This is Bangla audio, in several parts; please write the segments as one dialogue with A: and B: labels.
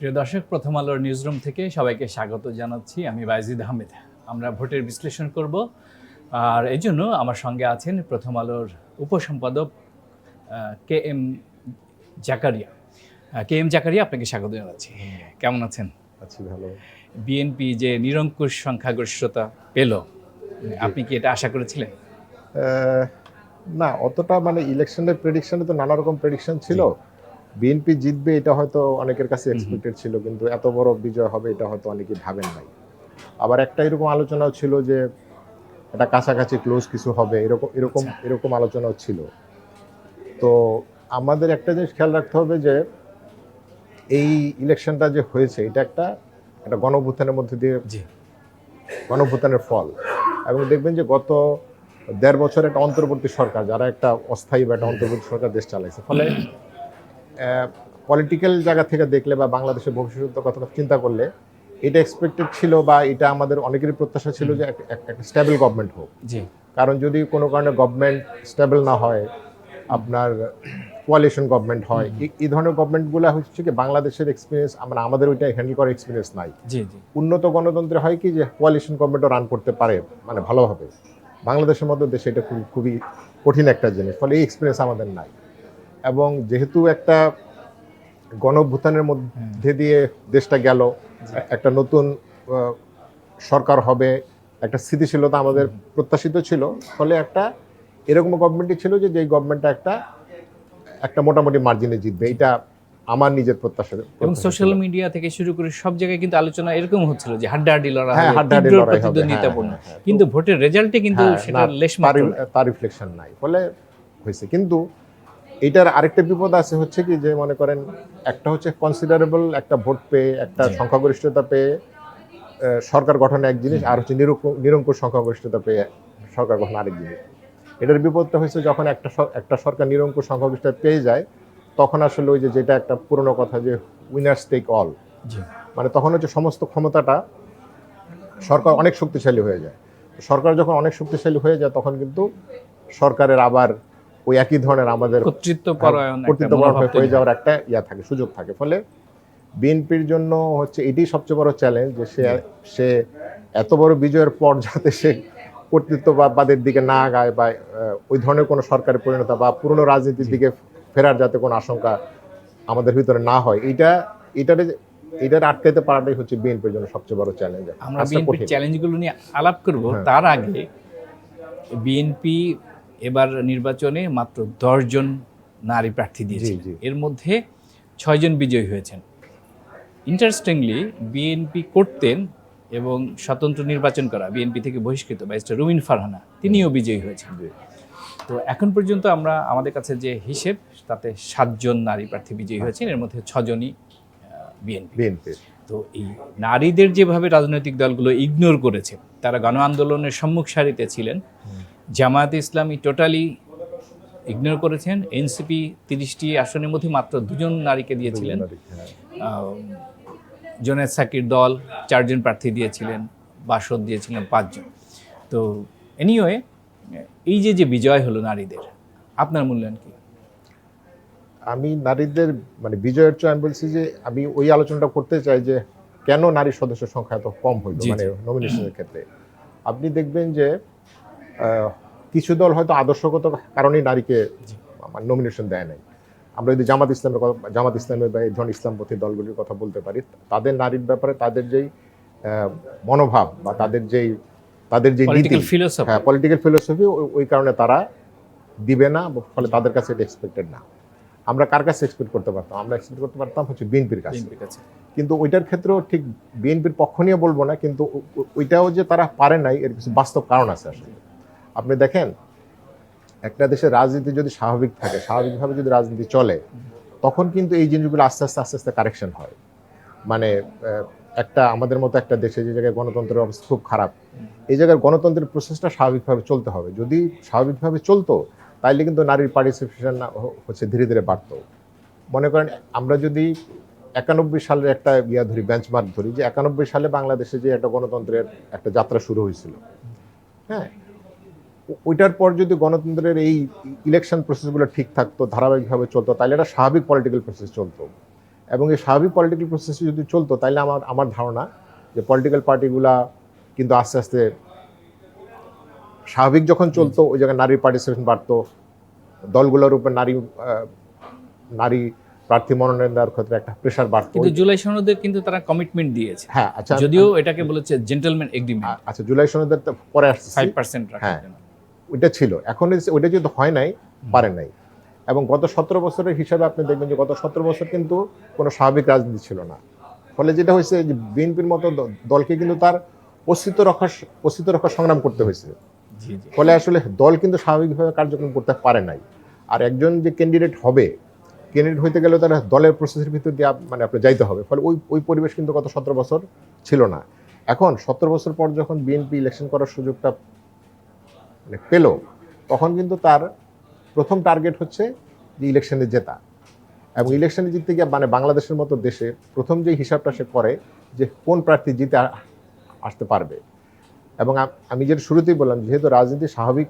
A: প্রিয় দর্শক প্রথম আলোর নিউজরুম থেকে সবাইকে স্বাগত জানাচ্ছি আমি বাইজিদ আহমেদ। আমরা ভোটের বিশ্লেষণ করব। আর এই জন্য আমার সঙ্গে আছেন প্রথম আলোর উপসম্পাদক K M Zakaria. K M Zakaria আপনাকে স্বাগত জানাচ্ছি। কেমন আছেন?
B: আছি ভালো।
A: বিএনপি যে নিরঙ্কুশ সংখ্যাগরিষ্ঠতা পেল আপনি কি এটা আশা করেছিলেন?
B: না অতটা মানে ইলেকশনের প্রেডিকশনে তো নানা রকম প্রেডিকশন ছিল। বিএনপি জিতবে এটা হয়তো অনেকের কাছে এক্সপেক্টেড ছিল কিন্তু এত বড় বিজয় হবে এটা হয়তো অনেকে ভাবেন নাই। আবার একটা এরকম আলোচনাও ছিল যে এটা কাছাকাছি ক্লোজ কিছু হবে এরকম এরকম
A: আচ্ছা।
B: এরকম আলোচনাও ছিল। তো আমাদের একটা জিনিস খেয়াল রাখতে হবে যে এই ইলেকশনটা যে হয়েছে এটা একটা একটা গণভূতানের মধ্যে দিয়ে গণভূতানের ফল। এবং দেখবেন যে গত দেড় বছর একটা অন্তর্বর্তী সরকার যারা একটা অস্থায়ী বা একটা অন্তর্বর্তী সরকার দেশ চালাইছে ফলে পলিটিক্যাল জায়গা থেকে দেখলে বা বাংলাদেশের ভবিষ্যতের কথা চিন্তা করলে এটা এক্সপেক্টেড ছিল বা এটা আমাদের অনেকেরই প্রত্যাশা ছিল যে এক- এক- একটা স্টেবল গভর্নমেন্ট হোক।
A: জি।
B: কারণ যদি কোনো কারণে গভর্নমেন্ট স্টেবল না হয় আপনার কোয়ালিশন গভর্নমেন্ট হয় এই- ধরনের গভর্নমেন্টগুলো হচ্ছে কি বাংলাদেশের এক্সপিরিয়েন্স আমরা আমাদের ওইটা হ্যান্ডেল করার এক্সপিরিয়েন্স নাই।
A: জি জি।
B: উন্নত গণতন্ত্রে হয় কি যে কোয়ালিশন গভর্নমেন্টও রান করতে পারে মানে ভালোভাবে। বাংলাদেশের মতো দেশে এটা খুবই খুবই কঠিন একটা জিনিস ফলে এই এক্সপিরিয়েন্স আমাদের নাই। এবং যেহেতু একটা গণভূতানের মধ্যে দিয়ে দেশটা গেল একটা নতুন সরকার হবে একটা স্থিতিশীলতা আমাদের প্রত্যাশিত ছিল ফলে একটা এরকম গভর্নমেন্টই ছিল যে যেই গভর্নমেন্টটা একটা একটা মোটামুটি মার্জিনে জিতবে। এটা আমার নিজের প্রত্যাশা।
A: এবং সোশ্যাল মিডিয়া থেকে শুরু করে সব জায়গায় কিন্তু আলোচনা এরকম হচ্ছিল যে হাড্ডাহাড্ডি লড়াই
B: হ্যাঁ, হাড্ডাহাড্ডি লড়াই
A: প্রতিদ্বন্দ্বিতাপূর্ণ।
B: হ্যাঁ, হ্যাঁ,
A: কিন্তু ভোটের রেজাল্টে কিন্তু
B: হ্যাঁ,
A: সেটা
B: না,
A: লেশ
B: তার
A: মাত্র।
B: তার রিফ্লেকশন নাই। ফলে হয়েছে। কিন্তু এটার আরেকটা বিপদ আছে হচ্ছে কি যে মনে করেন একটা হচ্ছে কনসিডারেবল একটা ভোট পেয়ে একটা সংখ্যাগরিষ্ঠতা পেয়ে সরকার গঠন এক জিনিস আর হচ্ছে নিরঙ্কুশ সংখ্যাগরিষ্ঠতা পেয়ে সরকার গঠন আরেক জিনিস। এটার বিপদটা হয়েছে যখন একটা একটা সরকার নিরঙ্কুশ সংখ্যাগরিষ্ঠতা পেয়ে যায় তখন আসলে ওই যে যেটা একটা পুরনো কথা যে উইনার্স টেক অল মানে তখন হচ্ছে সমস্ত ক্ষমতাটা সরকার অনেক শক্তিশালী হয়ে যায়। সরকার যখন অনেক শক্তিশালী হয়ে যায় তখন কিন্তু সরকারের আবার ওই একই ধরনের আমাদের
A: কর্তৃত্ব পরায়ণ একটা
B: কর্তৃত্ব হয়ে যাওয়ার একটা ইয়া থাকে সুযোগ থাকে। ফলে বিএনপির জন্য হচ্ছে এটি সবচেয়ে বড় চ্যালেঞ্জ যে সে সে এত বড় বিজয়ের পর যাতে সে কর্তৃত্ববাদের দিকে না আগায় বা ওই ধরনের কোনো সরকারের পরিণত বা পুরনো রাজনীতির দিকে ফেরার যাতে কোনো আশঙ্কা আমাদের ভিতরে না হয় এটা এটারে এটার আটকাইতে পারাটাই হচ্ছে বিএনপির জন্য সবচেয়ে বড় চ্যালেঞ্জ
A: আমরা বিএনপির চ্যালেঞ্জগুলো নিয়ে আলাপ করব। তার আগে বিএনপি এবার নির্বাচনে মাত্র দশজন নারী প্রার্থী দিয়েছে এর মধ্যে ছয়জন বিজয়ী হয়েছেন। ইন্টারেস্টিংলি বিএনপি করতেন এবং স্বতন্ত্র নির্বাচন করা বিএনপি থেকে বহিষ্কৃত ব্যারিস্টার রুমিন ফারহানা তিনিও বিজয়ী হয়েছেন। তো এখন পর্যন্ত আমরা আমাদের কাছে যে হিসেব তাতে সাতজন নারী প্রার্থী বিজয়ী হয়েছেন এর মধ্যে ছজনই বিএনপি
B: বিএনপি
A: তো এই নারীদের যেভাবে রাজনৈতিক দলগুলো ইগনোর করেছে তারা গণ আন্দোলনের সম্মুখ সারিতে ছিলেন জামায়াত ইসলামী টোটালি ইগনোর করেছেন। এনসিপি তিরিশটি আসনের মধ্যে মাত্র দুজন নারীকে দিয়েছিলেন। আহ, জোনেদ সাকির দল চারজন প্রার্থী দিয়েছিলেন বাসদ দিয়েছিলেন পাঁচজন। তো এনিওয়ে এই যে যে বিজয় হলো নারীদের আপনার মূল্যায়ন কি?
B: আমি নারীদের মানে বিজয়ের চেয়ে আমি বলছি যে আমি ওই আলোচনাটা করতে চাই যে কেন নারী সদস্য সংখ্যা এত কম হইল মানে নমিনেশনের ক্ষেত্রে? আপনি দেখবেন যে কিছু দল হয়তো আদর্শগত কারণেই নারীকে নমিনেশন দেয় নাই। আমরা যদি জামাত ইসলামের কথা জামাত ইসলামের বা ধরনের ইসলামপন্থী দলগুলির কথা বলতে পারি তাদের নারীর ব্যাপারে তাদের যেই মনোভাব বা তাদের যেই তাদের যে নীতি হ্যাঁ পলিটিক্যাল ফিলোসফি ওই কারণে তারা দিবে না ফলে তাদের কাছে এটা এক্সপেক্টেড না। আমরা কার কাছে এক্সপেক্ট করতে পারতাম? আমরা এক্সপেক্ট করতে পারতাম হচ্ছে বিএনপির কাছে। কিন্তু ওইটার ক্ষেত্রেও ঠিক বিএনপির পক্ষ নিয়ে বলব না কিন্তু ওইটাও যে তারা পারে নাই এর কিছু বাস্তব কারণ আছে আসলে। আপনি দেখেন, একটা দেশের রাজনীতি যদি স্বাভাবিক থাকে, স্বাভাবিকভাবে যদি রাজনীতি চলে, তখন কিন্তু এই জিনিসগুলো আস্তে আস্তে আস্তে আস্তে কারেকশন হয়। মানে একটা আমাদের মতো একটা দেশে যে জায়গায় গণতন্ত্রের অবস্থা খুব খারাপ, এই জায়গায় গণতন্ত্রের প্রসেসটা স্বাভাবিকভাবে চলতে হবে। যদি স্বাভাবিকভাবে চলতো, তাইলে কিন্তু নারীর পার্টিসিপেশন হচ্ছে ধীরে ধীরে বাড়তো। মনে করেন, আমরা যদি একানব্বই সালের একটা ইয়া ধরি বেঞ্চমার্ক ধরি, যে একানব্বই সালে বাংলাদেশে যে একটা গণতন্ত্রের একটা যাত্রা শুরু হয়েছিল। হ্যাঁ ওইটার পর যদি গণতন্ত্রের এই ইলেকশন প্রসেসগুলো ঠিক থাকতো ধারাবাহিকভাবে চলতো তাহলে একটা স্বাভাবিক পলিটিক্যাল প্রসেস চলতো। এবং এই স্বাভাবিক পলিটিক্যাল প্রসেস যদি চলতো তাহলে আমার আমার ধারণা যে পলিটিক্যাল পার্টিগুলা কিন্তু আস্তে আস্তে স্বাভাবিক যখন চলতো ওই জায়গায় নারীর পার্টিসিপেশন বাড়তো দলগুলোর উপর নারী নারী প্রার্থী মনোনয়ন দেওয়ার ক্ষেত্রে একটা প্রেশার বাড়তো।
A: কিন্তু জুলাই সনদে কিন্তু তারা কমিটমেন্ট দিয়েছে।
B: হ্যাঁ আচ্ছা
A: যদিও এটাকে বলেছে জেন্টলম্যান এগ্রিমেন্ট
B: আচ্ছা জুলাই সনদের পরে আসছে
A: ফাইভ পার্সেন্ট
B: হ্যাঁ। ওইটা ছিল। এখন ওইটা যেহেতু হয় নাই পারে নাই। এবং গত সতেরো বছরের হিসাবে আপনি দেখবেন যে গত সতেরো বছর কিন্তু কোনো স্বাভাবিক রাজনীতি ছিল না। ফলে যেটা হয়েছে যে বিএনপির মতো দলকে কিন্তু তার অস্তিত্ব রক্ষা অস্তিত্ব রক্ষা সংগ্রাম করতে হয়েছে। ফলে আসলে দল কিন্তু স্বাভাবিকভাবে কার্যক্রম করতে পারে নাই। আর একজন যে ক্যান্ডিডেট হবে ক্যান্ডিডেট হইতে গেলে তারা দলের প্রসেসের ভিতর দিয়ে মানে আপনি যাইতে হবে। ফলে ওই ওই পরিবেশ কিন্তু গত সতেরো বছর ছিল না। এখন সতেরো বছর পর যখন বিএনপি ইলেকশন করার সুযোগটা মানে পেল তখন কিন্তু তার প্রথম টার্গেট হচ্ছে যে ইলেকশনে জেতা। এবং ইলেকশনে জিততে গিয়ে মানে বাংলাদেশের মতো দেশে প্রথম যে হিসাবটা সে করে যে কোন প্রার্থী জিতে আসতে পারবে। এবং আমি যেটা শুরুতেই বললাম যেহেতু রাজনীতি স্বাভাবিক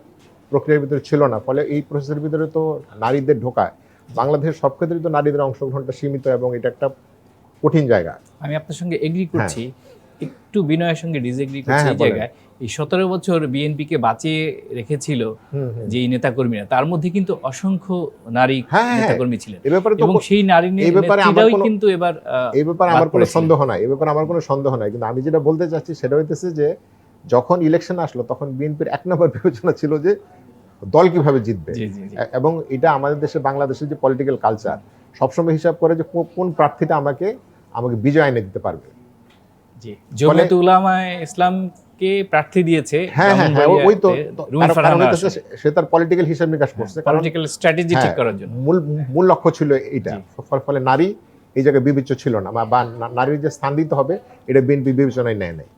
B: প্রক্রিয়ার ভিতরে ছিল না ফলে এই প্রসেসের ভিতরে তো নারীদের ঢোকায়। বাংলাদেশের সব ক্ষেত্রেই তো নারীদের অংশগ্রহণটা সীমিত এবং এটা একটা কঠিন জায়গা।
A: আমি আপনার সঙ্গে এগ্রি করছি। একটু বিনয়ের সঙ্গে ডিসএগ্রি
B: হ্যাঁ,
A: করছি
B: হ্যাঁ,
A: এই জায়গায়। এই সতেরো বছর বিএনপিকে বাঁচিয়ে রেখেছিল। যে নেতাকর্মীরা তার মধ্যে কিন্তু অসংখ্য নারী
B: হ্যাঁ, হ্যাঁ।
A: নেতাকর্মী ছিলেন। এবং সেই নারী
B: এই ব্যাপারে আমার
A: কিন্তু এবার
B: এই ব্যাপারে আমার কোনো সন্দেহ নাই এই ব্যাপারে আমার কোনো সন্দেহ নাই। কিন্তু আমি যেটা বলতে চাচ্ছি সেটা হইতেছে যে যখন ইলেকশন আসলো তখন বিএনপির এক নম্বর বিবেচনা ছিল যে দল কীভাবে জিতবে। এবং এটা আমাদের দেশে বাংলাদেশের যে পলিটিক্যাল কালচার সবসময় হিসাব করে যে কোন প্রার্থীটা আমাকে আমাকে বিজয় এনে দিতে পারবে।
A: জি। জমিয়ত উলামায়ে ইসলামকে প্রার্থী দিয়েছে
B: হ্যাঁ হ্যাঁ হ্যাঁ ওই তো সে- তার পলিটিক্যাল হিসাব নিকাশ করছে
A: পলিটিক্যাল স্ট্র্যাটেজি ঠিক করার জন্য।
B: মূল মূল লক্ষ্য ছিল এইটা। ফলে- নারী এই জায়গায় বিবেচ্য ছিল না বা- নারীর যে স্থান দিতে হবে এটা বিএনপি বিবেচনায় নেয় নাই।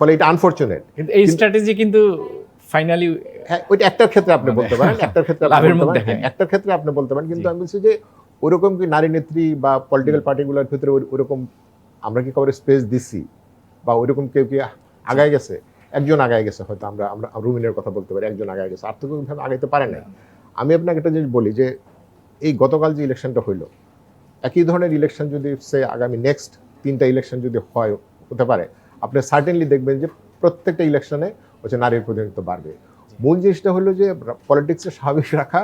B: ফলে এটা আনফর্চুনেট
A: কিন্তু এই স্ট্র্যাটেজি কিন্তু ফাইনালি
B: হ্যাঁ ওইটা একটার ক্ষেত্রে আপনি বলতে পারেন একটার ক্ষেত্রে একটার ক্ষেত্রে আপনি বলতে পারেন কিন্তু আমি বলছি যে ওরকম কি নারী নেত্রী বা পলিটিক্যাল পার্টিগুলোর ওই- ওরকম আমরা কি কাউরে স্পেস দিছি? বা ওইরকম কেউ কি আগায় গেছে। একজন আগায় গেছে হয়তো আমরা আমরা রুমিনের কথা বলতে পারি একজন আগায় গেছে। আর্থিকভাবে আগাইতে পারে নাই। আমি আপনাকে একটা জিনিস বলি যে এই গতকাল যে ইলেকশনটা হইল একই ধরনের ইলেকশন যদি সে আগামী নেক্সট তিনটা ইলেকশন যদি হয় হতে পারে আপনি সার্টেনলি দেখবেন যে প্রত্যেকটা ইলেকশনে হচ্ছে নারীর প্রতিনিধিত্ব বাড়বে। মূল জিনিসটা হলো যে পলিটিক্সে স্বাভাবিক রাখা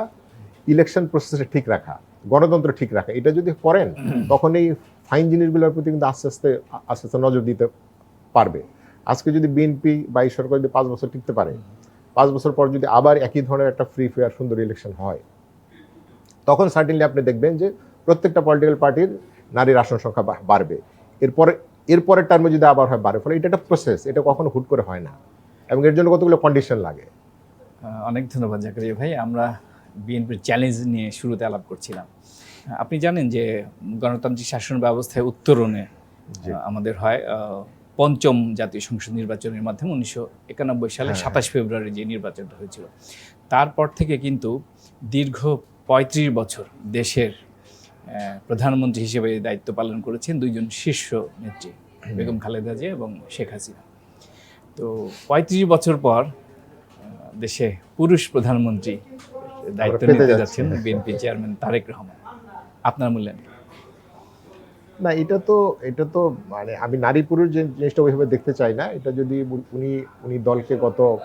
B: ইলেকশন প্রসেসে ঠিক রাখা গণতন্ত্র ঠিক রাখা। এটা যদি করেন তখন এই ফাইন জিনিসগুলোর প্রতি কিন্তু আস্তে আস্তে আস্তে আস্তে নজর দিতে পারবে। আজকে যদি বিএনপি বা এই সরকার যদি পাঁচ বছর টিকতে পারে পাঁচ বছর পর যদি আবার একই ধরনের একটা ফ্রি ফেয়ার সুন্দর ইলেকশন হয় তখন সার্টেনলি আপনি দেখবেন যে প্রত্যেকটা পলিটিক্যাল পার্টির নারীর আসন সংখ্যা বাড়বে। এরপরে এরপরের টার্মে যদি আবার হয় বাড়ে। ফলে এটা একটা প্রসেস এটা কখনো হুট করে হয় না। এবং এর জন্য কতগুলো কন্ডিশন লাগে?
A: অনেক ধন্যবাদ জাকারিয়া ভাই। আমরা বিএনপির চ্যালেঞ্জ নিয়ে শুরুতে আলাপ করছিলাম। আপনি জানেন যে গণতান্ত্রিক শাসন ব্যবস্থায় উত্তরণে আমাদের হয় পঞ্চম জাতীয় সংসদ নির্বাচনের মাধ্যমে উনিশশো একানব্বই সালে
B: হ্যাঁ,
A: সাতাশ ফেব্রুয়ারি যে নির্বাচনটা হয়েছিল। তারপর থেকে কিন্তু দীর্ঘ পঁয়ত্রিশ বছর দেশের প্রধানমন্ত্রী হিসেবে দায়িত্ব পালন করেছেন দুইজন শীর্ষ নেত্রী বেগম খালেদা জিয়া এবং শেখ হাসিনা। তো পঁয়ত্রিশ বছর পর দেশে পুরুষ প্রধানমন্ত্রী দায়িত্ব নিতে যাচ্ছেন বিএনপি চেয়ারম্যান তারেক রহমান। আপনার মূল্যায়ন?
B: না এটা তো এটা তো মানে আমি নারী পুরুষ যে জিনিসটা ওইভাবে দেখতে চাই না। এটা যদি উনি- উনি দলকে গত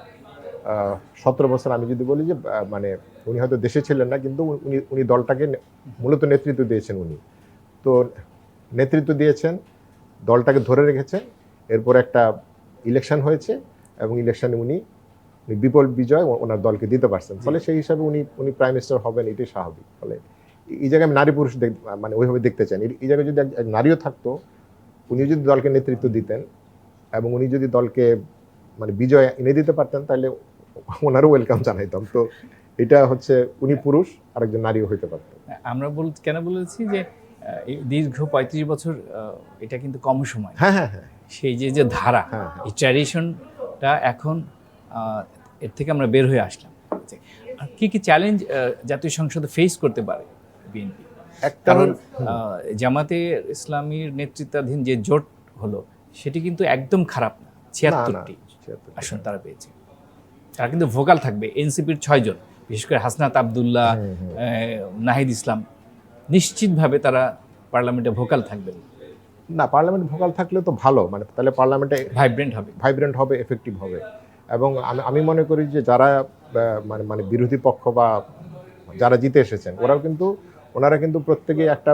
B: সতেরো বছর আমি যদি বলি যে মানে উনি হয়তো দেশে ছিলেন না কিন্তু উনি উনি দলটাকে মূলত নেতৃত্ব দিয়েছেন উনি। তো নেতৃত্ব দিয়েছেন দলটাকে ধরে রেখেছেন এরপর একটা ইলেকশন হয়েছে এবং ইলেকশনে উনি বিপুল বিজয় ওনার দলকে দিতে পারছেন। ফলে সেই হিসাবে উনি উনি প্রাইম মিনিস্টার হবেন এটাই স্বাভাবিক। ফলে এই জায়গায় আমি নারী পুরুষ দেখ মানে ওইভাবে দেখতে চান এই- জায়গায় যদি নারীও থাকতো উনি যদি দলকে নেতৃত্ব দিতেন এবং উনি যদি দলকে মানে বিজয় এনে দিতে পারতেন তাহলে ওনারও ওয়েলকাম জানাইতাম। তো এটা হচ্ছে উনি পুরুষ আর একজন নারীও হইতে পারতেন
A: আমরা বল কেন বলেছি যে এই দীর্ঘ পঁয়ত্রিশ বছর এটা কিন্তু কম সময়।
B: হ্যাঁ হ্যাঁ হ্যাঁ।
A: সেই যে যে ধারা
B: হ্যাঁ, হ্যাঁ।
A: এই ট্র্যাডিশনটা এখন এর থেকে আমরা বের হয়ে আসলাম। আর কি কি চ্যালেঞ্জ জাতীয় সংসদে ফেস করতে পারে? বিএনপি। কারণ জামাতে ইসলামীর নেতৃত্বাধীন যে জোট হলো সেটি কিন্তু একদম খারাপ না। ছিয়াত্তরটি আসন তারা পেয়েছে। তারা কিন্তু ভোকাল থাকবে এনসিপির ছয়জন বিশেষ করে হাসনাত আবদুল্লাহ নাহিদ ইসলাম। নিশ্চিতভাবে তারা পার্লামেন্টে ভোকাল থাকবেন।
B: না পার্লামেন্ট ভোকাল থাকলে তো ভালো মানে তাহলে পার্লামেন্টে
A: ভাইব্রেন্ট হবে।
B: ভাইব্রেন্ট হবে এফেক্টিভ হবে। এবং আমি আমি মনে করি যে যারা মানে মানে বিরোধী পক্ষ বা যারা জিতে এসেছেন ওরাও কিন্তু ওনারা কিন্তু প্রত্যেকেই একটা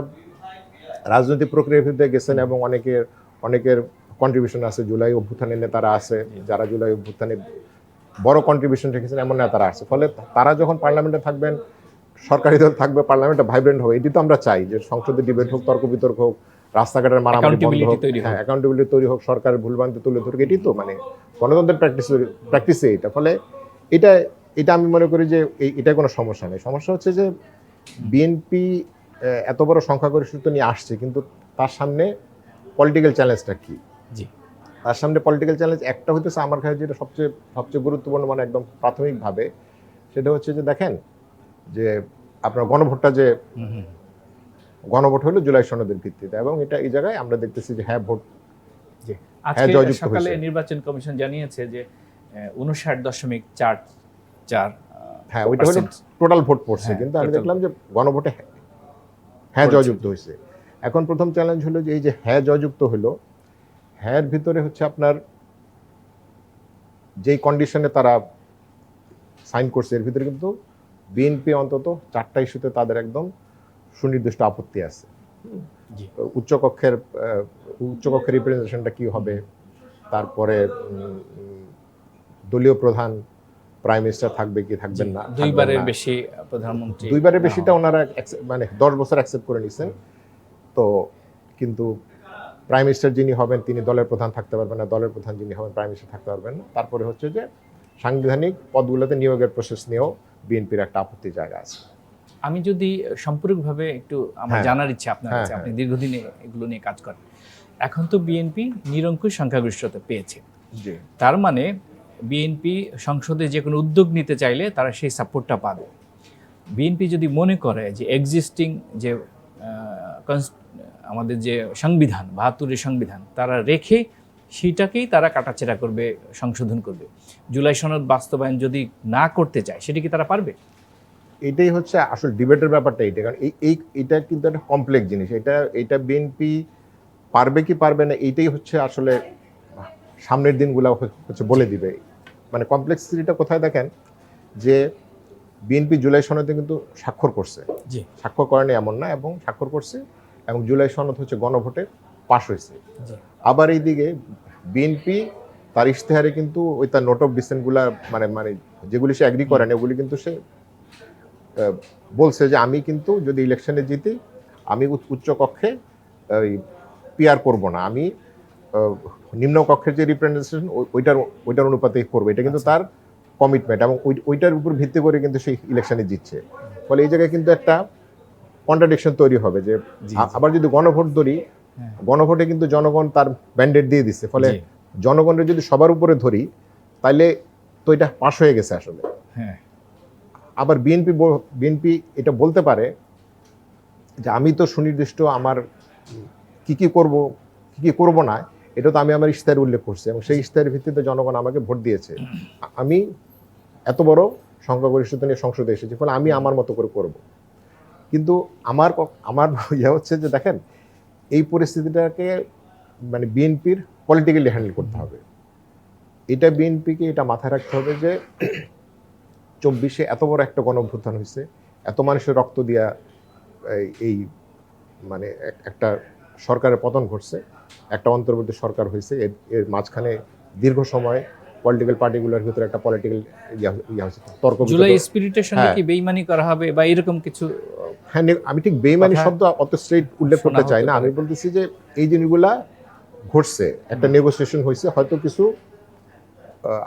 B: রাজনৈতিক প্রক্রিয়ার ভিতরে গেছেন এবং অনেকের অনেকের কন্ট্রিবিউশন আছে। জুলাই অভ্যুত্থানের নেতারা আছে যারা জুলাই অভ্যুত্থানে বড় কন্ট্রিবিউশন রেখেছেন এমন নেতারা আছে। ফলে তারা যখন পার্লামেন্টে থাকবেন সরকারি দল থাকবে পার্লামেন্টে ভাইব্রেন্ট হবে। এটি তো আমরা চাই যে সংসদে ডিবেট হোক তর্ক বিতর্ক হোক রাস্তাঘাটের মারামারি বন্ধ হোক
A: তৈরি হোক।
B: হ্যাঁ অ্যাকাউন্টেবিলিটি তৈরি হোক সরকারের ভুলভ্রান্তি তুলে ধরুক এটি তো মানে গণতন্ত্রের প্র্যাকটিস প্র্যাকটিসে এটা। ফলে এটা এটা আমি মনে করি যে এটা কোনো সমস্যা নেই। সমস্যা হচ্ছে যে বিএনপি এত বড় সংখ্যাগরিষ্ঠতা নিয়ে আসছে কিন্তু তার সামনে পলিটিক্যাল চ্যালেঞ্জটা কি?
A: জি।
B: তার সামনে পলিটিক্যাল চ্যালেঞ্জ একটা হইতেছে আমার কাছে যেটা সবচেয়ে সবচেয়ে গুরুত্বপূর্ণ মানে একদম প্রাথমিকভাবে সেটা হচ্ছে যে দেখেন যে আপনার গণভোটটা যে গণভোট হলো জুলাই সনদের ভিত্তিতে এবং এটা এই জায়গায় আমরা দেখতেছি যে হ্যাঁ ভোট হ্যাঁ,
A: আজকে সকালে নির্বাচন কমিশন জানিয়েছে যে উনষাট দশমিক চার চার
B: হ্যাঁ ওইটা হলো টোটাল ভোট পড়ছে
A: হ্যাঁ,
B: কিন্তু আমি দেখলাম যে গণভোটে হ্যাঁ- হ্যাঁ জয়যুক্ত হয়েছে। এখন প্রথম চ্যালেঞ্জ হলো যে এই যে হ্যাঁ জয়যুক্ত হলো হ্যাঁ ভিতরে হচ্ছে আপনার যেই কন্ডিশনে তারা সাইন করছে এর ভিতরে কিন্তু বিএনপি অন্তত চারটা ইস্যুতে তাদের একদম সুনির্দিষ্ট আপত্তি আছে। উচ্চকক্ষের উচ্চকক্ষের রিপ্রেজেন্টেশনটা কি হবে? তারপরে দলীয় প্রধান প্রাইম মিনিস্টার থাকবে কি থাকবেন না
A: দুইবারের বেশি প্রধানমন্ত্রী
B: দুইবারের বেশিটা ওনারা মানে দশ বছর অ্যাকসেপ্ট করে নিছেন তো কিন্তু প্রাইম মিনিস্টার যিনি হবেন তিনি দলের প্রধান থাকতে পারবেন না। দলের প্রধান যিনি হবেন প্রাইম মিনিস্টার থাকতে পারবেন না। তারপরে হচ্ছে যে সাংবিধানিক পদগুলোতে নিয়োগের প্রসেস নিয়েও বিএনপির একটা আপত্তি জায়গা আছে।
A: আমি যদি সম্পূর্ণভাবে একটু আমার
B: হ্যাঁ।
A: জানার ইচ্ছা আপনার
B: হ্যাঁ,
A: কাছে আপনি
B: হ্যাঁ।
A: দীর্ঘদিন এগুলো নিয়ে কাজ করেন। এখন তো বিএনপি নিরঙ্কুশ সংখ্যাগরিষ্ঠতা পেয়েছে। তার মানে বিএনপি সংসদে যে কোনো উদ্যোগ নিতে চাইলে তারা সেই সাপোর্টটা পাবে। বিএনপি যদি মনে করে যে এক্সিস্টিং যে আমাদের যে সংবিধান, বাহাত্তরের সংবিধান, তারা রেখে সেটাকেই তারা কাটাছেড়া করবে, সংশোধন করবে। জুলাই সনদ বাস্তবায়ন যদি না করতে চায়, সেটা কি তারা পারবে?
B: এটাই হচ্ছে আসল ডিবেটের ব্যাপারটা এইটা, কারণ এই এটা কিন্তু একটা কমপ্লেক্স জিনিস। এটা এটা বিএনপি পারবে কি পারবে না, এইটাই হচ্ছে আসলে সামনের দিনগুলো হচ্ছে বলে দিবে। মানে কমপ্লেক্সিটিটা কোথায় দেখেন? যে বিএনপি জুলাই সনদে কিন্তু স্বাক্ষর করছে।
A: জি।
B: স্বাক্ষর করেনি এমন না এবং স্বাক্ষর করছে এবং জুলাই সনদ হচ্ছে গণভোটে পাশ হয়েছে। আবার এইদিকে বিএনপি তার ইশতেহারে কিন্তু ওই তার নোট অফ ডিসেন্টগুলা মানে মানে যেগুলি সে অ্যাগ্রি করেন ওগুলি কিন্তু সে বলছে যে আমি কিন্তু যদি ইলেকশনে জিতি আমি উচ্চ- উচ্চ কক্ষে ওই পিয়ার করব না। আমি নিম্ন কক্ষের যে রিপ্রেজেন্টেশন ওইটার ওইটার অনুপাতেই করব এটা কিন্তু
A: আচ্ছা।
B: তার কমিটমেন্ট এবং ওই- ওইটার উপর ভিত্তি করে কিন্তু সেই ইলেকশনে জিতছে ফলে এই জায়গায় কিন্তু একটা কন্ট্রাডিকশন তৈরি হবে যে। আবার যদি গণভোট ধরি
A: হ্যাঁ।
B: গণভোটে কিন্তু জনগণ তার ব্যান্ডেড দিয়ে দিচ্ছে ফলে জনগণের যদি সবার উপরে ধরি তাহলে তো এটা পাশ হয়ে গেছে আসলে
A: হ্যাঁ
B: আবার বিএনপি বিএনপি এটা বলতে পারে যে আমি তো সুনির্দিষ্ট আমার কি কি করব কি কি করব না এটা তো আমি আমার ইশতেহারে উল্লেখ করছি এবং সেই ইশতেহারের ভিত্তিতে জনগণ আমাকে ভোট দিয়েছে। আমি এত বড় সংখ্যাগরিষ্ঠতা নিয়ে সংসদে এসেছি, ফলে আমি আমার মতো করে করব। কিন্তু আমার আমার ইয়ে হচ্ছে যে দেখেন, এই পরিস্থিতিটাকে মানে বিএনপির পলিটিক্যালি হ্যান্ডেল করতে হবে। এটা বিএনপিকে এটা মাথায় রাখতে হবে যে চব্বিশে এত বড় একটা গণঅভ্যুত্থান হয়েছে, এত মানুষের রক্ত দিয়া এই মানে একটা সরকারের পতন ঘটছে। একটা অন্তর্বর্তী সরকার হয়েছে এর এর মাঝখানে দীর্ঘ সময় পলিটিক্যাল পার্টিগুলোর ভিতরে একটা পলিটিক্যাল ইয়া হয়েছে তর্ক
A: জুলাই স্পিরিটের সঙ্গে
B: হ্যাঁ।
A: কি বেইমানি করা হবে বা এরকম কিছু
B: হ্যাঁ আমি ঠিক বেইমানি শব্দ অত স্ট্রেট উল্লেখ করতে চাই না। আমি বলতেছি যে এই জিনিসগুলা ঘটছে একটা নেগোসিয়েশন হয়েছে হয়তো কিছু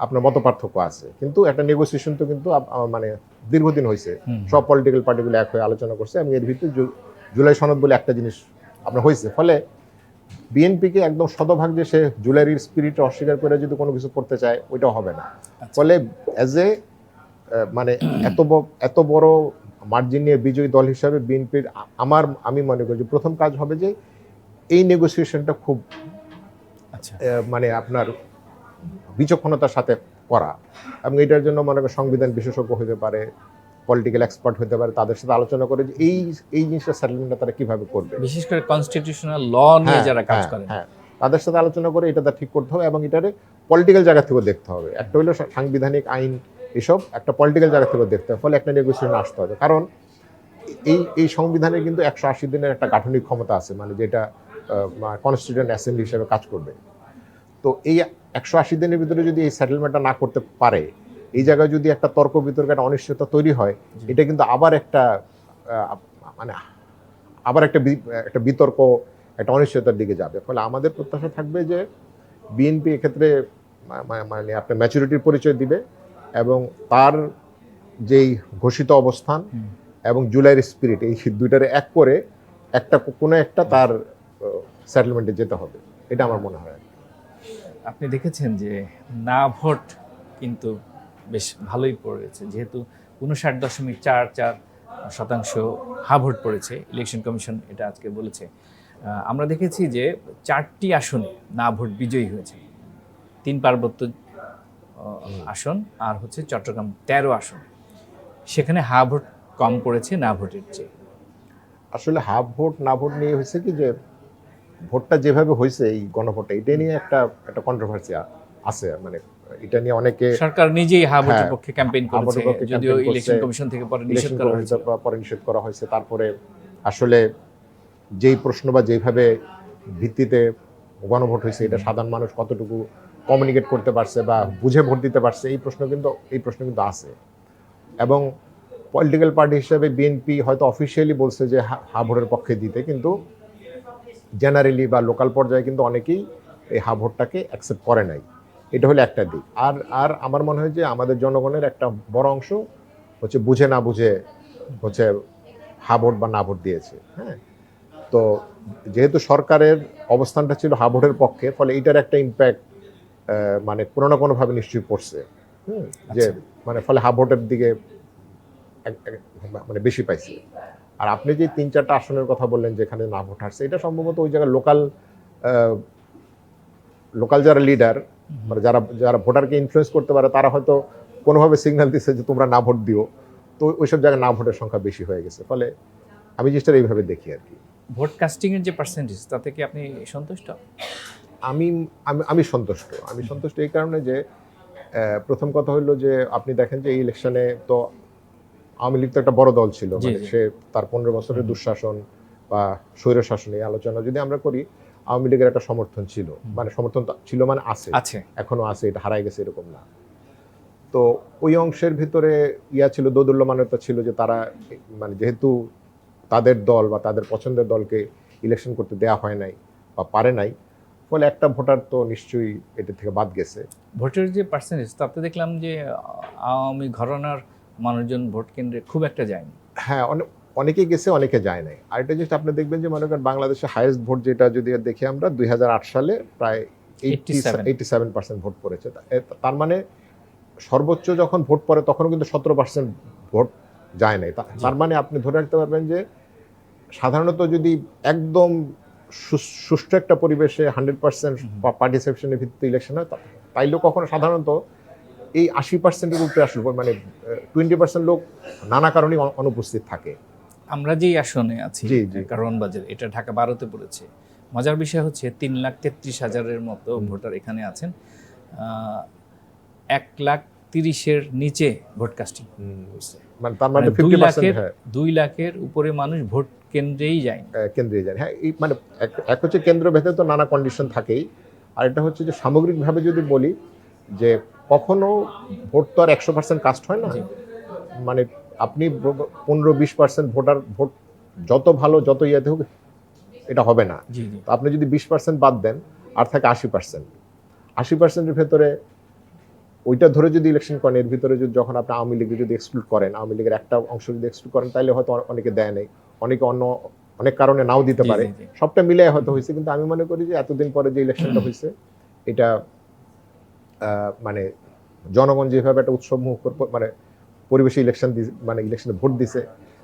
B: আপনার মত পার্থক্য আছে। কিন্তু একটা নেগোসিয়েশন তো কিন্তু মানে দীর্ঘদিন হয়েছে। সব পলিটিক্যাল পার্টিগুলো এক হয়ে আলোচনা করছে। এবং এর ভিতরে জুলাই সনদ বলে একটা জিনিস আপনার হয়েছে। ফলে বিএনপিকে একদম শতভাগ যে সে জুলাইয়ের স্পিরিট অস্বীকার করে যদি কোনো কিছু করতে চায় ওইটাও হবে না।
A: আচ্ছা।
B: ফলে অ্যাজ এ মানে এত এত বড় মার্জিন নিয়ে বিজয়ী দল হিসাবে বিএনপির আমার আমি মনে করি যে প্রথম কাজ হবে যে এই নেগোসিয়েশনটা খুব
A: আচ্ছা।
B: মানে আপনার বিচক্ষণতার সাথে করা। এবং এটার জন্য মনে করেন সংবিধান বিশেষজ্ঞ হতে পারে পলিটিক্যাল এক্সপার্ট হতে পারে তাদের সাথে আলোচনা করে যে এই এই জিনিসটা সেটেলমেন্টটা তারা কীভাবে করবে।
A: বিশেষ করে কনস্টিটিউশনাল ল নিয়ে
B: হ্যাঁ,
A: যারা কাজ করে।
B: হ্যাঁ। তাদের সাথে আলোচনা করে এটা ঠিক করতে হবে এবং এটারে পলিটিক্যাল জায়গা থেকেও দেখতে হবে। একটা হলো সাংবিধানিক আইন এসব একটা পলিটিক্যাল জায়গা থেকেও দেখতে হবে ফলে একটা নেগোসিয়েশন আসতে হবে। কারণ এই এই সংবিধানে কিন্তু একশো আশি দিনের একটা গাঠনিক ক্ষমতা আছে মানে যেটা কনস্টিটিউয়েন্ট অ্যাসেম্বলি হিসেবে কাজ করবে। তো এই একশো আশি দিনের ভিতরে যদি এই সেটেলমেন্টটা না করতে পারে এই জায়গায় যদি একটা তর্ক বিতর্ক একটা অনিশ্চয়তা তৈরি হয় এটা কিন্তু আবার একটা মানে আবার একটা একটা বিতর্ক একটা অনিশ্চয়তার দিকে যাবে। ফলে আমাদের প্রত্যাশা থাকবে যে বিএনপি এক্ষেত্রে মানে আপনার ম্যাচুরিটির পরিচয় দিবে এবং তার যেই ঘোষিত অবস্থান এবং জুলাইয়ের স্পিরিট এই দুইটারে এক করে একটা কোনো একটা তার সেটেলমেন্টে যেতে হবে। এটা আমার মনে হয়।
A: আপনি দেখেছেন যে না ভোট কিন্তু বেশ ভালোই পড়েছে। যেহেতু উনষাট দশমিক চার চার শতাংশ হা ভোট পড়েছে ইলেকশন কমিশন এটা আজকে বলেছে। আমরা দেখেছি যে চারটি আসনে না ভোট বিজয়ী হয়েছে। তিন পার্বত্য আসন আর হচ্ছে চট্টগ্রাম তেরো আসন। সেখানে হা ভোট কম পড়েছে না ভোটের চেয়ে।
B: আসলে হাফ ভোট না ভোট নিয়ে হয়েছে কি যে ভোটটা যেভাবে হয়েছে এই গণভোটটা এটা নিয়ে একটা একটা কন্ট্রোভার্সি আছে মানে এটা নিয়ে অনেকে
A: সরকার নিজেই হা ভোটের
B: হ্যাঁ,
A: পক্ষে ক্যাম্পেইন করেছে যদিও ইলেকশন কমিশন থেকে পরে নিষেধ করা হয়েছে।
B: পরে নিষেধ করা হয়েছে। তারপরে আসলে যেই প্রশ্ন বা যেইভাবে ভিত্তিতে গণভোট হয়েছে এটা সাধারণ মানুষ কতটুকু কমিউনিকেট করতে পারছে বা বুঝে ভোট দিতে পারছে এই প্রশ্ন কিন্তু এই প্রশ্ন কিন্তু আছে। এবং পলিটিক্যাল পার্টি হিসেবে বিএনপি হয়তো অফিসিয়ালি বলছে যে হা- হা ভোটের পক্ষে দিতে কিন্তু জেনারেলি বা লোকাল পর্যায়ে কিন্তু অনেকেই এই হা ভোটটাকে অ্যাকসেপ্ট করে নাই। এটা হলো একটা দিক। আর আর আমার মনে হয় যে আমাদের জনগণের একটা বড় অংশ হচ্ছে বুঝে না বুঝে হচ্ছে হা ভোট বা না ভোট দিয়েছে হ্যাঁ? তো যেহেতু সরকারের অবস্থানটা ছিল হা ভোটের পক্ষে ফলে এটার একটা ইম্প্যাক্ট মানে কোনো না কোনোভাবে নিশ্চয়ই পড়ছে হুম? যে
A: আচ্ছা।
B: মানে ফলে হা ভোটের দিকে মানে বেশি পাইছে। আর আপনি যে তিন চারটা আসনের কথা বললেন যেখানে না ভোট হারছে এটা সম্ভবত ওই জায়গায় লোকাল লোকাল যারা লিডার মানে যারা যারা ভোটারকে ইনফ্লুয়েন্স করতে পারে তারা হয়তো কোনোভাবে সিগন্যাল দিচ্ছে যে তোমরা না ভোট দিও। তো ওইসব জায়গায় না ভোটের সংখ্যা বেশি হয়ে গেছে। ফলে আমি জিনিসটা এইভাবে দেখি আর কি।
A: ভোট কাস্টিং এর যে পার্সেন্টেজ তাতে কি আপনি সন্তুষ্ট?
B: আমি আমি আমি সন্তুষ্ট। আমি সন্তুষ্ট এই কারণে যে প্রথম কথা হলো যে আপনি দেখেন যে এই ইলেকশনে তো আওয়ামী লীগ তো একটা বড় দল ছিল। মানে সে তার পনেরো বছরের দুঃশাসন বা স্বৈর শাসন এই আলোচনা যদি আমরা করি আওয়ামী লীগের একটা সমর্থন ছিল। মানে সমর্থন ছিল মানে আছে।
A: আছে।
B: এখনও আছে এটা হারাই গেছে এরকম না। তো ওই অংশের ভিতরে ইয়া ছিল দোদুল্যমানতা ছিল যে তারা মানে যেহেতু তাদের দল বা তাদের পছন্দের দলকে ইলেকশন করতে দেয়া হয় নাই বা পারে নাই ফলে একটা ভোটার তো নিশ্চয়ই এটা থেকে বাদ গেছে।
A: ভোটের যে পার্সেন্টেজ তাতে দেখলাম যে আওয়ামী ঘরানার মানুষজন ভোট কেন্দ্রে খুব একটা যায়নি।
B: হ্যাঁ অনেক অনেকে গেছে অনেকে যায় নাই। আরেকটা জিনিস আপনি দেখবেন যে মনে করেন বাংলাদেশে হাইয়েস্ট ভোট যেটা যদি দেখি আমরা দু হাজার আট সালে প্রায়
A: 87
B: এইটি সেভেন পার্সেন্ট ভোট পড়েছে। তার মানে সর্বোচ্চ যখন ভোট পড়ে তখন কিন্তু সতেরো পার্সেন্ট ভোট যায় নাই। তার মানে আপনি ধরে রাখতে পারবেন যে সাধারণত যদি একদম সুষ্ঠু একটা পরিবেশে হান্ড্রেড পার্সেন্ট বা পার্টিসিপেশনের ভিত্তিতে ইলেকশন হয় তাইলেও কখনো সাধারণত এই আশি পার্সেন্টের উপরে আসলে মানে টোয়েন্টি পার্সেন্ট লোক নানা কারণেই অনুপস্থিত থাকে।
A: আমরা যেই আসনে আছি। কারণ বাজার এটা ঢাকা বারোতে পড়েছে। মজার বিষয় হচ্ছে তিন লাখ তেত্রিশ হাজারের মতো ভোটার এখানে আছেন। এক লাখ তিরিশের নিচে ভোট কাস্টিং
B: মানে
A: মানে
B: মানে
A: দুই লাখের
B: হ্যাঁ।
A: দুই লাখের উপরে মানুষ ভোট কেন্দ্রেই যায়
B: আহ, কেন্দ্রে যান হ্যাঁ মানে এক- এক হচ্ছে কেন্দ্র ভেতরে তো নানা কন্ডিশন থাকেই। আর এটা হচ্ছে যে সামগ্রিকভাবে যদি বলি যে কখনো ভোট তো আর একশো পার্সেন্ট কাস্ট হয় না। মানে আপনি পনেরো বিশ পার্সেন্ট ভোটার ভোট যত ভালো যত ইয়েতে হোক এটা হবে না। আপনি যদি বিশ পার্সেন্ট বাদ দেন আর থাকে আশি পার্সেন্ট। আশি পার্সেন্টের ভেতরে ওইটা ধরে যদি ইলেকশন করেন এর ভিতরে যদি যখন আপনি আওয়ামী লীগ যদি এক্সক্লুড করেন আওয়ামী লীগের একটা অংশ যদি এক্সক্লুড করেন তাহলে হয়তো অনেকে দেয় নেই। অনেকে অন্য অনেক কারণে নাও দিতে পারে। সবটা মিলে হয়তো হয়েছে কিন্তু আমি মনে করি যে এতদিন পরে যে ইলেকশনটা হয়েছে এটা মানে জনগণ যেভাবে একটা উৎসব মুখর প- মানে পরিবেশে ইলেকশন মানে ইলেকশনে ভোট দিছে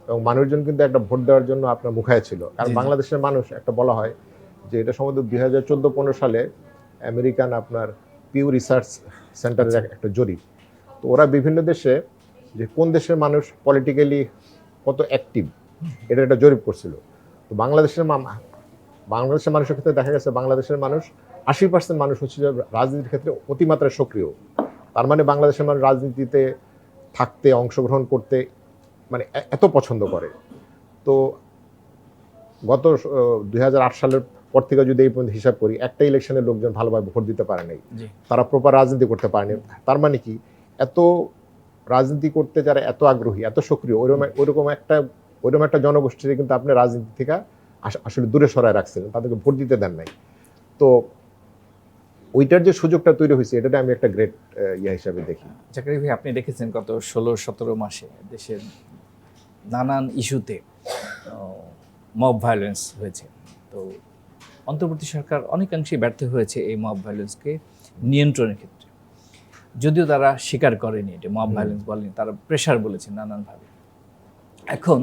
B: এবং মানুষজন কিন্তু একটা ভোট দেওয়ার জন্য আপনার মুখায় ছিল। কারণ। বাংলাদেশের মানুষ একটা বলা হয় যে এটা সম্ভবত দুই হাজার চোদ্দ পনেরো সালে আমেরিকান আপনার পিউ রিসার্চ সেন্টারের একটা জরিপ। তো ওরা বিভিন্ন দেশে যে কোন দেশের মানুষ পলিটিক্যালি কত অ্যাক্টিভ এটা একটা জরিপ করছিল। তো বাংলাদেশের মা- বাংলাদেশের মানুষের ক্ষেত্রে দেখা গেছে বাংলাদেশের মানুষ আশি পার্সেন্ট মানুষ হচ্ছে যে রাজনীতির ক্ষেত্রে অতিমাত্রায় সক্রিয়। তার মানে বাংলাদেশের মানুষ রাজনীতিতে থাকতে অংশগ্রহণ করতে মানে এত পছন্দ করে। তো গত দুই হাজার আট সালের পর থেকে যদি এই পর্যন্ত হিসাব করি একটা ইলেকশনে লোকজন ভালোভাবে ভোট দিতে পারে নাই। তারা প্রপার রাজনীতি করতে পারেনি। তার মানে কি? এত রাজনীতি করতে যারা এত আগ্রহী এত সক্রিয় ওইরকম ওইরকম একটা ওইরকম একটা জনগোষ্ঠীকে কিন্তু আপনি রাজনীতি থেকে আসলে দূরে সরায় রাখছিলেন। তাদেরকে ভোট দিতে দেন নাই। তো ওইটার যে সুযোগটা তৈরি হয়েছে এটাতে আমি একটা গ্রেট ইয়া হিসাবে দেখি।
A: জাকারি ভাই আপনি দেখেছেন গত ষোলো সতেরো মাসে দেশের নানান ইস্যুতে মব ভায়োলেন্স হয়েছে। তো অন্তর্বর্তী সরকার অনেকাংশেই ব্যর্থ হয়েছে এই মব ভায়োলেন্সকে নিয়ন্ত্রণের ক্ষেত্রে। যদিও তারা স্বীকার করেনি এটা মব ভায়োলেন্স বলেনি তারা প্রেশার বলেছে নানানভাবে। এখন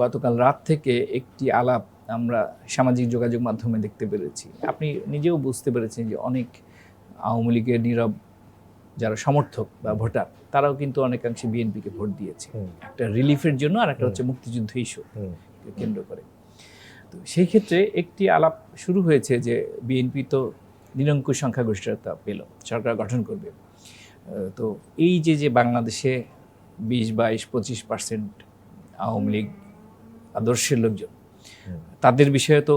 A: গতকাল রাত থেকে একটি আলাপ আমরা সামাজিক যোগাযোগ মাধ্যমে দেখতে পেরেছি। আপনি নিজেও বুঝতে পেরেছেন যে অনেক আওয়ামী লীগের নীরব যারা সমর্থক বা ভোটার তারাও কিন্তু অনেকাংশে বিএনপিকে ভোট দিয়েছে। একটা রিলিফের জন্য আর একটা হচ্ছে মুক্তিযুদ্ধ ইস্যু কেন্দ্র করে। তো সেই ক্ষেত্রে একটি আলাপ শুরু হয়েছে যে বিএনপি তো নিরঙ্কুশ সংখ্যাগরিষ্ঠতা পেল সরকার গঠন করবে। তো এই যে যে বাংলাদেশে বিশ বাইশ পঁচিশ পার্সেন্ট আওয়ামী লীগ আদর্শের লোকজন তাদের বিষয়ে তো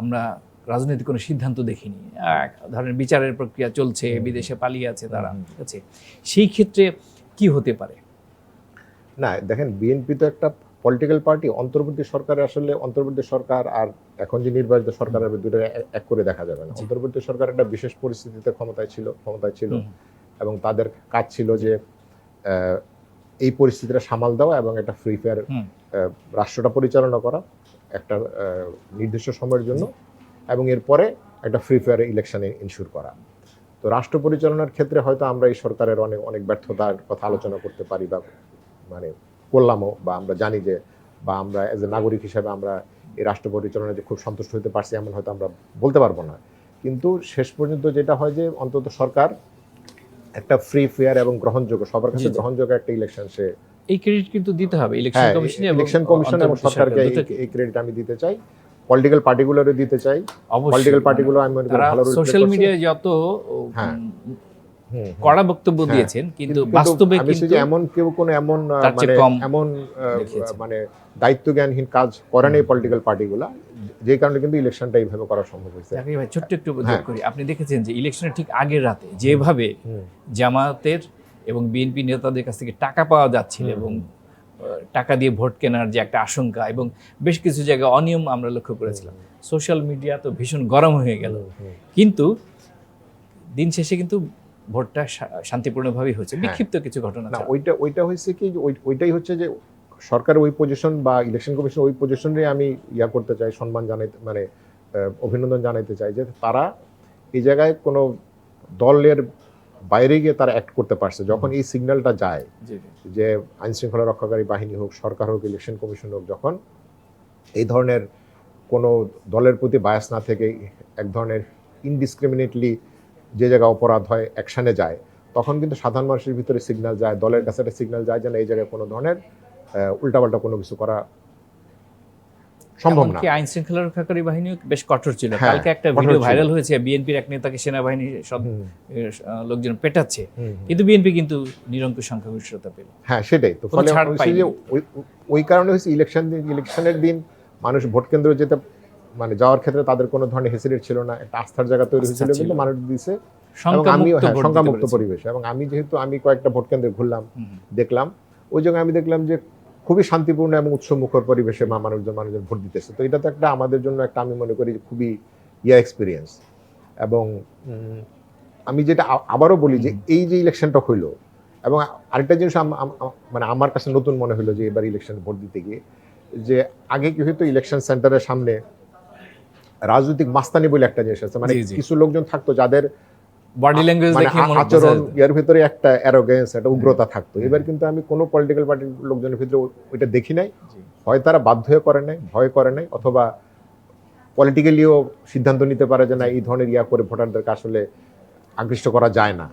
A: আমরা রাজনৈতিক কোনো সিদ্ধান্ত দেখিনি। আহ, ধরেন বিচারের প্রক্রিয়া চলছে বিদেশে পালিয়ে আছে তারা ঠিক আছে? সেই ক্ষেত্রে কি হতে পারে?
B: না দেখেন বিএনপি তো একটা পলিটিক্যাল পার্টি অন্তর্বর্তী সরকারে আসলে অন্তর্বর্তী সরকার আর এখন যে নির্বাচিত সরকারের দুটো এক- এক করে দেখা যাবে না। অন্তর্বর্তী সরকার একটা বিশেষ পরিস্থিতিতে ক্ষমতায় ছিল ক্ষমতায় ছিল এবং তাদের কাজ ছিল যে এই পরিস্থিতিটা সামাল দেওয়া এবং একটা ফ্রি ফায়ার রাষ্ট্রটা পরিচালনা করা একটা নির্দিষ্ট সময়ের জন্য। এবং এরপরে একটা ফ্রি ফায়ার ইলেকশনে ইনস্যুর করা তো রাষ্ট্র পরিচালনার ক্ষেত্রে হয়তো আমরা এই সরকারের অনেক অনেক ব্যর্থতার কথা আলোচনা করতে পারি বা মানে করলামও বা আমরা জানি যে বা আমরা এজ এ নাগরিক হিসাবে আমরা এই রাষ্ট্র পরিচালনায় যে খুব সন্তুষ্ট হতে পারছি এমন হয়তো আমরা বলতে পারব না কিন্তু শেষ পর্যন্ত যেটা হয় যে অন্তত সরকার একটা ফ্রি ফেয়ার এবং গ্রহণযোগ্য সবার কাছে। গ্রহণযোগ্য একটা ইলেকশন সে
A: এই ক্রেডিট কিন্তু দিতে হবে ইলেকশন
B: হ্যাঁ ইলেকশন কমিশন এবং সরকারকে। এই ক্রেডিট আমি দিতে চাই পলিটিক্যাল পার্টিগুলোরও দিতে চাই। পলিটিক্যাল
A: মানে
B: পার্টিগুলো আমি মনে করি ভালো
A: সোশ্যাল মিডিয়ায় যত
B: হ্যাঁ।
A: কড়া বক্তব্য
B: হ্যাঁ।
A: দিয়েছেন কিন্তু
B: কিন্তু
A: বাস্তবে
B: আমি
A: কিন্তু
B: এমন কেউ কোনো এমন মানে এমন মানে দায়িত্বজ্ঞানহীন কাজ করে এই পলিটিক্যাল পার্টিগুলা যে কারণে কিন্তু ইলেকশনটা এইভাবে করা সম্ভব হয়েছে।
A: জাকির ভাই ছোট্ট একটু যোগ
B: হ্যাঁ।
A: করি। আপনি দেখেছেন যে ইলেকশনের ঠিক আগের রাতে যেভাবে
B: হুম,
A: জামায়াতের এবং বিএনপি নেতাদের কাছ থেকে টাকা পাওয়া যাচ্ছিল এবং টাকা দিয়ে ভোট কেনার যে একটা আশঙ্কা এবং বেশ কিছু জায়গায় অনিয়ম আমরা লক্ষ্য করেছিলাম। সোশ্যাল মিডিয়া তো ভীষণ গরম হয়ে গেল। কিন্তু দিন শেষে কিন্তু ভোটটা শান্তিপূর্ণভাবেই হচ্ছে।
B: হ্যাঁ।
A: বিক্ষিপ্ত কিছু ঘটনা
B: না ওইটা ওইটা হয়েছে কি ওই- ওইটাই হচ্ছে যে সরকার ওই পজিশন বা ইলেকশন কমিশন ওই পজিশনে আমি ইয়া করতে চাই সম্মান জানাইতে মানে অভিনন্দন জানাইতে চাই যে তারা এই জায়গায় কোনো দলের বাইরে গিয়ে তারা অ্যাক্ট করতে পারছে যখন এই সিগন্যালটা যায়। যে আইন শৃঙ্খলা রক্ষাকারী বাহিনী হোক সরকার হোক ইলেকশন কমিশন হোক যখন এই ধরনের কোনো দলের প্রতি বায়াস না থেকে এক ধরনের ইনডিসক্রিমিনেটলি যে জায়গায় অপরাধ হয় অ্যাকশানে যায় তখন কিন্তু সাধারণ মানুষের ভিতরে সিগন্যাল যায় দলের কাছে একটা সিগন্যাল যায় যেন এই জায়গায় কোনো ধরনের উল্টাপাল্টা কোনো কিছু করা সম্ভব না।
A: আইন শৃঙ্খলা রক্ষাকারী বাহিনীও বেশ কঠোর ছিল।
B: হ্যাঁ,
A: কালকে একটা ভিডিও। ভাইরাল হয়েছে বিএনপির এক নেতাকে সেনাবাহিনী সব লোকজন পেটাচ্ছে। কিন্তু বিএনপি কিন্তু নিরঙ্কুশ সংখ্যাগরিষ্ঠতা পেল।
B: হ্যাঁ সেটাই তো। ফলে যে ওই- কারণে হয়েছে ইলেকশন ইলেকশনের দিন মানুষ ভোট কেন্দ্রে যেতে মানে যাওয়ার ক্ষেত্রে তাদের কোনো ধরনের হেসিলেট ছিল না। একটা আস্থার জায়গা তৈরি হয়েছিল
A: ছিল।
B: কিন্তু মানুষ দিছে।
A: মুক্ত
B: হ্যাঁ পরিবেশ। এবং আমি যেহেতু আমি কয়েকটা ভোট কেন্দ্রে ঘুরলাম। দেখলাম। ওই জন্য আমি দেখলাম যে খুবই শান্তিপূর্ণ এবং উৎসমুখর পরিবেশে মা মানুষজন মানুষজন ভোট দিতেছে। তো এটা তো একটা আমাদের জন্য একটা আমি মনে করি যে খুবই ইয়া এক্সপিরিয়েন্স এবং আমি যেটা আবারও বলি যে এই যে ইলেকশনটা হইল এবং আরেকটা জিনিস মানে আমার কাছে নতুন মনে হলো যে এবার ইলেকশন ভোট দিতে গিয়ে যে আগে কি হয়তো ইলেকশন সেন্টারের সামনে রাজনৈতিক মাস্তানি বলে একটা জিনিস আছে। মানে। কিছু লোকজন থাকতো যাদের
A: বডি ল্যাঙ্গুয়েজ দেখে মনে
B: আচরণ এর ভিতরে একটা অ্যারোগেন্স একটা উগ্রতা থাকতো। এবার কিন্তু আমি কোনো পলিটিক্যাল পার্টির লোকজনের ভিতরে ওইটা দেখি নাই। হয় তারা বাধ্য হয়ে করে নাই ভয় করে নাই অথবা পলিটিক্যালিও সিদ্ধান্ত নিতে পারে যে না এই ধরনের ইয়া করে ভোটারদেরকে আসলে আকৃষ্ট করা যায় না।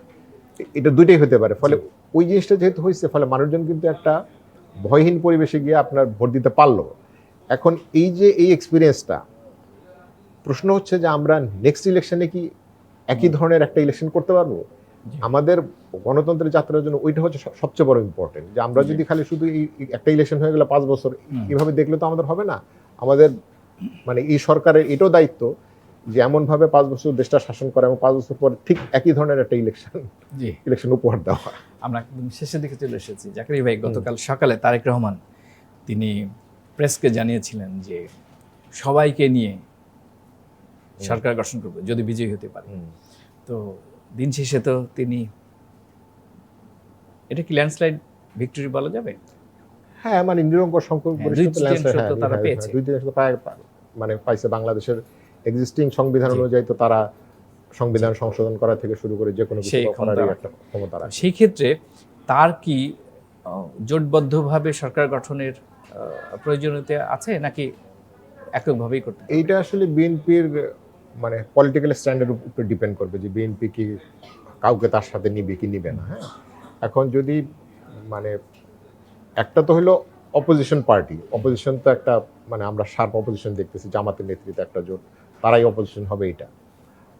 B: এটা দুইটাই হতে পারে। ফলে ওই জিনিসটা যেহেতু হয়েছে ফলে মানুষজন কিন্তু একটা ভয়হীন পরিবেশে গিয়ে আপনার ভোট দিতে পারল। এখন এই যে এই এক্সপিরিয়েন্সটা প্রশ্ন হচ্ছে যে আমরা নেক্সট ইলেকশনে কি একই ধরনের একটা ইলেকশন করতে পারব। আমাদের গণতন্ত্রের যাত্রার জন্য ওইটা হচ্ছে সব- সবচেয়ে বড় ইম্পর্টেন্ট যে আমরা যদি খালি শুধু এই একটা ইলেকশন হয়ে গেলে পাঁচ বছর। এভাবে দেখলে তো আমাদের হবে না। আমাদের মানে এই সরকারের এটাও দায়িত্ব যে এমনভাবে পাঁচ বছর দেশটা শাসন করা এবং পাঁচ বছর পর ঠিক একই ধরনের একটা ইলেকশন
A: জি।
B: ইলেকশন উপহার দেওয়া।
A: আমরা একদম শেষের দিকে চলে এসেছি। জাকারি ভাই গতকাল সকালে তারেক রহমান তিনি প্রেসকে জানিয়েছিলেন যে সবাইকে নিয়ে সরকার গঠন করবে যদি বিজয়ী হতে পারে। তো দিন শেষে তো তিনি এটা কি ল্যান্ডস্লাইড ভিক্টরি বলা যাবে?
B: হ্যাঁ মানে নিরঙ্কুশ সংখ্যক
A: হ্যাঁ,
B: হ্যাঁ,
A: তারা
B: হ্যাঁ,
A: পেয়েছে।
B: দুই পা- মানে পাইছে বাংলাদেশের এক্সিস্টিং সংবিধান অনুযায়ী তো তারা সংবিধান সংশোধন করা থেকে শুরু করে যে কোনো কিছু
A: সেই
B: করারই একটা ক্ষমতা রাখে।
A: সেই ক্ষেত্রে তার কি জোটবদ্ধভাবে সরকার গঠনের আহ, প্রয়োজনীয়তা আছে নাকি এককভাবেই করতে পারে?
B: এইটা আসলে বিএনপির মানে পলিটিক্যাল স্ট্যান্ডের উপর ডিপেন্ড করবে যে বিএনপি কি কাউকে তার সাথে নিবে কি নিবে না হ্যাঁ? এখন যদি মানে একটা তো হলো অপোজিশন পার্টি অপোজিশন তো একটা মানে আমরা শার্প অপোজিশন দেখতেছি জামাতের নেতৃত্বে একটা জোট তারাই অপোজিশন হবে এটা।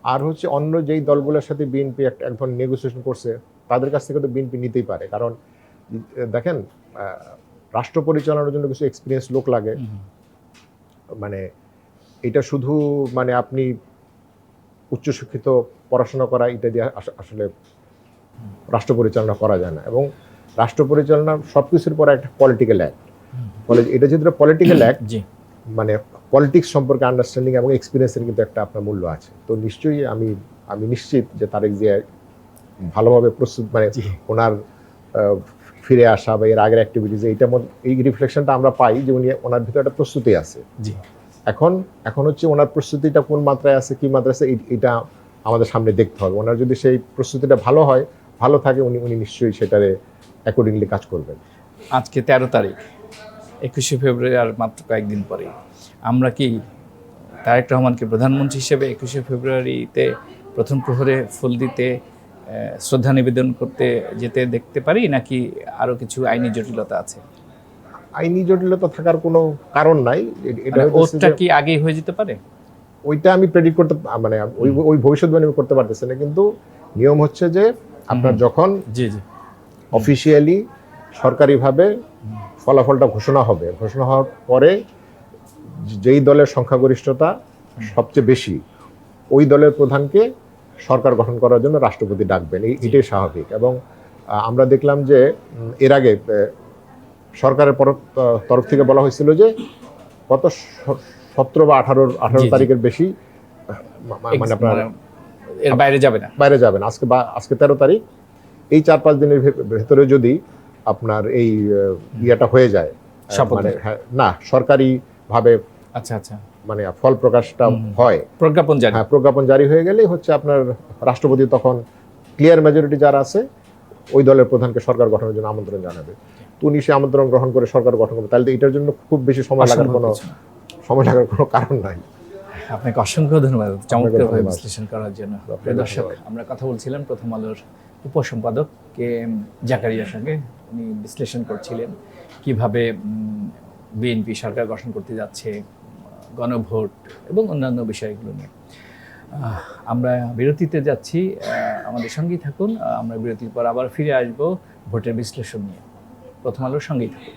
B: আর হচ্ছে অন্য যেই দলগুলোর সাথে বিএনপি একটা এক ধরনের নেগোসিয়েশন করছে তাদের কাছ থেকে তো বিএনপি নিতেই পারে। কারণ দেখেন রাষ্ট্র পরিচালনার জন্য কিছু এক্সপিরিয়েন্স লোক লাগে। মানে এটা শুধু মানে আপনি উচ্চশিক্ষিত পড়াশোনা করা এটা দিয়ে আস- আসলে রাষ্ট্র পরিচালনা করা যায় না। এবং রাষ্ট্র পরিচালনা সব কিছুর পরে একটা পলিটিক্যাল অ্যাক্ট ফলে এটা যেহেতু পলিটিক্যাল অ্যাক্ট
A: জি।
B: মানে পলিটিক্স সম্পর্কে আন্ডারস্ট্যান্ডিং এবং এক্সপিরিয়েন্সের কিন্তু একটা আপনার মূল্য আছে। তো নিশ্চয়ই আমি আমি নিশ্চিত যে তারেক জিয়া ভালোভাবে প্রস্তুত মানে। ওনার ফিরে আসা বা এর আগের অ্যাক্টিভিটিস এইটা এই রিফ্লেকশনটা আমরা পাই যে উনি ওনার ভিতরে একটা প্রস্তুতি আছে।
A: জি।
B: এখন এখন হচ্ছে ওনার প্রস্তুতিটা কোন মাত্রায় আছে, কি মাত্রায় আছে এটা আমাদের সামনে দেখতে হবে। ওনার যদি সেই প্রস্তুতিটা ভালো হয়, ভালো থাকে, উনি উনি নিশ্চয়ই সেটারে অ্যাকর্ডিংলি কাজ করবেন।
A: আজকে তেরো তারিখ, একুশে ফেব্রুয়ারি আর মাত্র কয়েকদিন পরে আমরা কি তারেক রহমানকে প্রধানমন্ত্রী হিসেবে একুশে ফেব্রুয়ারিতে প্রথম প্রহরে ফুল দিতে শ্রদ্ধা নিবেদন করতে যেতে দেখতে পারি, নাকি আরও কিছু আইনি জটিলতা আছে?
B: আইনি জটিলতা থাকার কোনো কারণ নাই। এটা
A: মানে
B: যে-
A: কি আগেই হয়ে যেতে পারে?
B: ওইটা আমি প্রেডিক্ট করতে মানে ওই ওই ভবিষ্যৎবাণী আমি করতে পারতেছি না। কিন্তু নিয়ম হচ্ছে যে আপনার যখন
A: জি জি।
B: অফিসিয়ালি সরকারিভাবে ফলাফলটা ঘোষণা হবে ঘোষণা হওয়ার পরে যেই দলের সংখ্যাগরিষ্ঠতা সবচেয়ে বেশি ওই দলের প্রধানকে সরকার গঠন করার জন্য রাষ্ট্রপতি ডাকবেন। এই এটাই স্বাভাবিক। এবং আমরা দেখলাম যে এর আগে সরকারের পর- তরফ থেকে বলা হয়েছিল যে কত সতেরো বা আঠারো আঠারো। তারিখের বেশি মানে আপনার
A: মানে এর বাইরে যাবে না।
B: বাইরে যাবেন আজকে বা আজকে তেরো তারিখ। এই চার পাঁচ দিনের ভেতরে যদি আপনার এই ইয়েটা হয়ে যায় মানে
A: হ্যাঁ,
B: না সরকারি ভাবে
A: আচ্ছা আচ্ছা।
B: মানে ফল প্রকাশটা হয়।
A: প্রজ্ঞাপন জারি।
B: হ্যাঁ প্রজ্ঞাপন জারি হয়ে গেলেই হচ্ছে আপনার রাষ্ট্রপতি তখন ক্লিয়ার মেজরিটি যারা আছে ওই দলের প্রধানকে সরকার গঠনের জন্য আমন্ত্রণ জানাবে। তো উনি সে আমন্ত্রণ গ্রহণ করে সরকার গঠন করবে। তাহলে এটার জন্য খুব বেশি সময় লাগার কোনো সময় লাগার কোনো কারণ নাই।
A: আপনাকে অসংখ্য ধন্যবাদ। চমৎকারভাবে বিশ্লেষণ করার জন্য। প্রিয় দর্শক আমরা কথা বলছিলাম প্রথম আলোর উপসম্পাদক কে এম জাকারিয়ার সঙ্গে। উনি বিশ্লেষণ করছিলেন কীভাবে বিএনপি সরকার গঠন করতে যাচ্ছে গণভোট এবং অন্যান্য বিষয়গুলো নিয়ে। আমরা বিরতিতে যাচ্ছি। আমাদের সঙ্গেই থাকুন। আমরা বিরতির পর আবার ফিরে আসব ভোটের বিশ্লেষণ নিয়ে। প্রথম আলোর সঙ্গেই থাকুন।